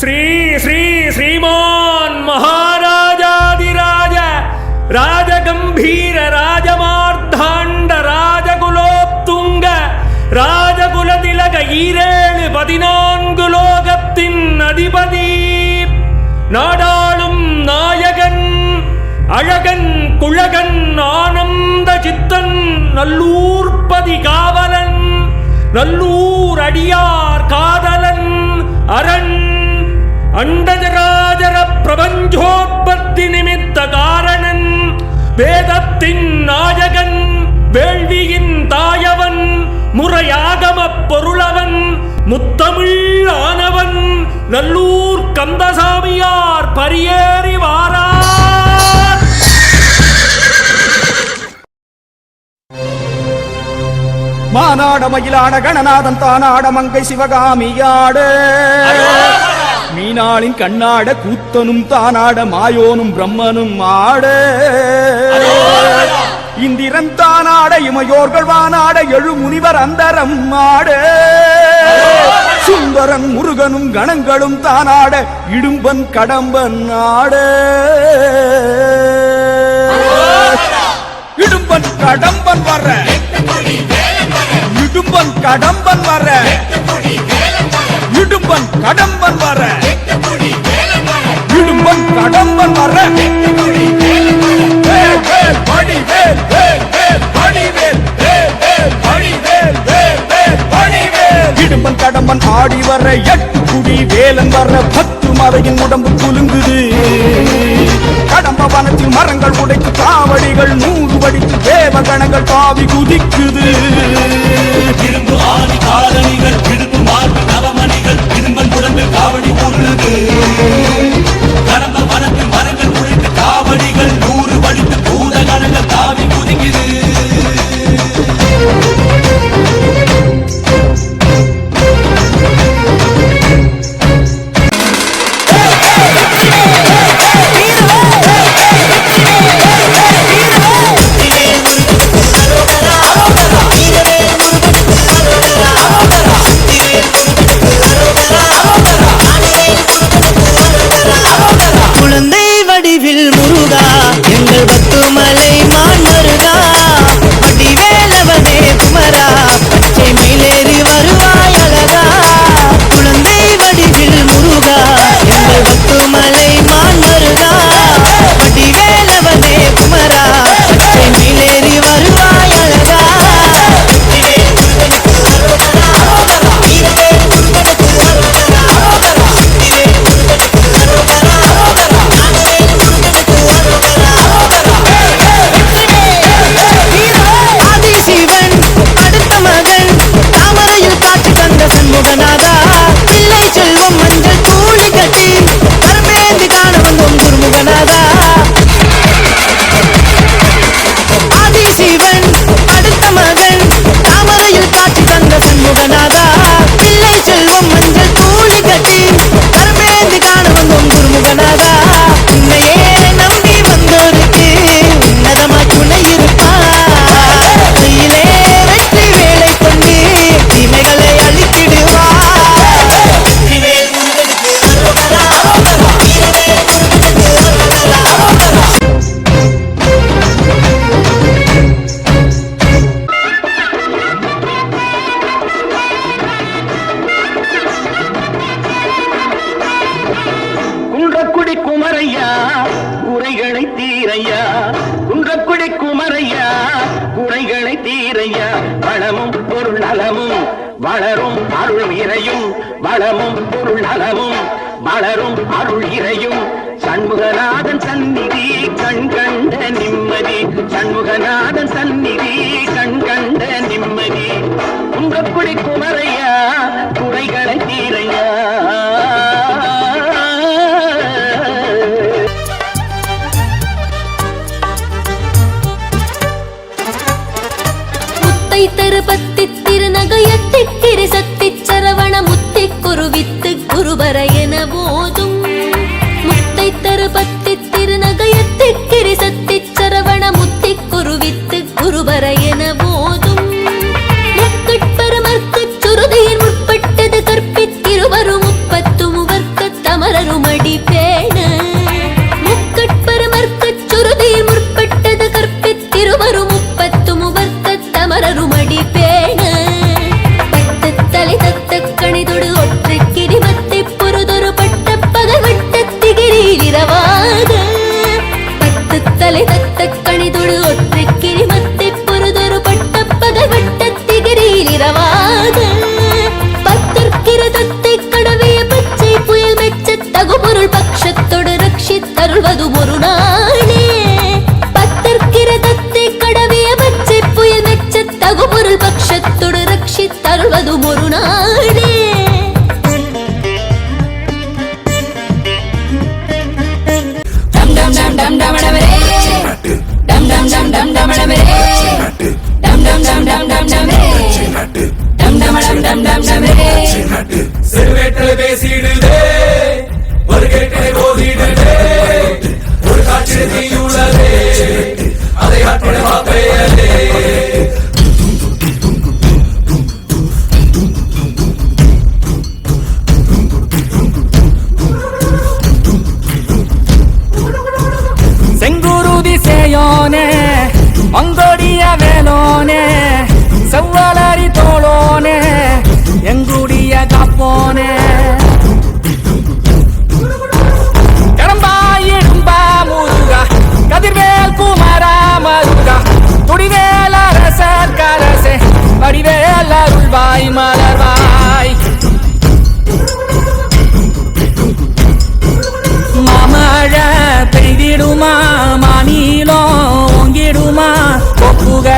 ஸ்ரீ ஸ்ரீ ஸ்ரீமான் மகாராஜாதிராஜ ராஜகம்பீர ராஜமார்த்தாண்ட ராஜகுலோத்துங்க ராஜகுலதிலக ஈரேழு பதினான்கு லோகத்தின் அதிபதி நாடாளும் நாயகன் அழகன் குழகன் ஆனந்த சித்தன் நல்லூர்பதி காவலன் நல்லூர் அடியார் காதலன் வேதத்தின் நாயகன் வேள்வியின் தாயவன் முறையாகமப் பொருளவன் முத்தமிழ் ஆனவன் நல்லூர் கந்தசாமியார் பரியேறி வாரார் மானாட மயிலாட கணநாதன் தானாட மங்கை சிவகாமியாடு மீனாளின் கண்ணாட கூத்தனும் தானாட மாயோனும் பிரம்மனும் ஆட. இந்திரன் தானாட இமையோர்கள் வானாட எழு முனிவர் அந்தரம் ஆடு. சுந்தரன் முருகனும் கணங்களும் தானாட இடும்பன் கடம்பன் ஆடு. இடும்பன் கடம்பன் வர்ற. இடும்பன் கடம்பன் வர இடும்பன் கடம்பன் வர. இடும்பன் கடம்பன் வர. இடும்பன் கடம்பன் ஆடி வர எட்டு குடி வேலன் வர பத்து மலையின் உடம்பு குலுங்குது. கடம்ப வனத்தில் மரங்கள் உடைத்து காவடிகள் நூறு வடித்து தேவகணங்கள் பாவி குதிக்குது. even நலமும் வளரும் அருள் இறையும். வளமும் பொருள் நலமும் வளரும் அருள் இறையும். சண்முகநாதன் சந்நிதி கண் கண்டன்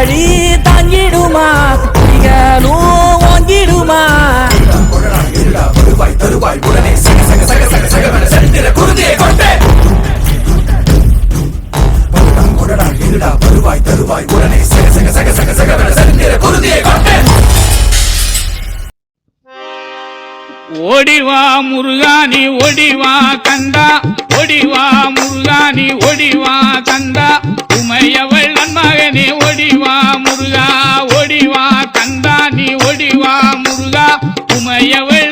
வழி தங்கிடுமா புலிகளும் ஓங்கிடுமா? வருவாய் தருவாய் உடனே சக சக சக சக சகவென செந்திர குருதியை கொண்டே கொடடா இருடா வருவாய் தருவாய் உடனே சக சக சக சக சகவென செந்திர குருதியை கொண்டே ஓடிவா முருகானி ஓடிவா கந்தா. ஓடிவா முருகானி ஓடிவா கந்தா. உமையவள் நன்மகனே ஒடிவா முருகா ஒடிவா கந்தா நீ ஒடிவா முருகா. உமையவள்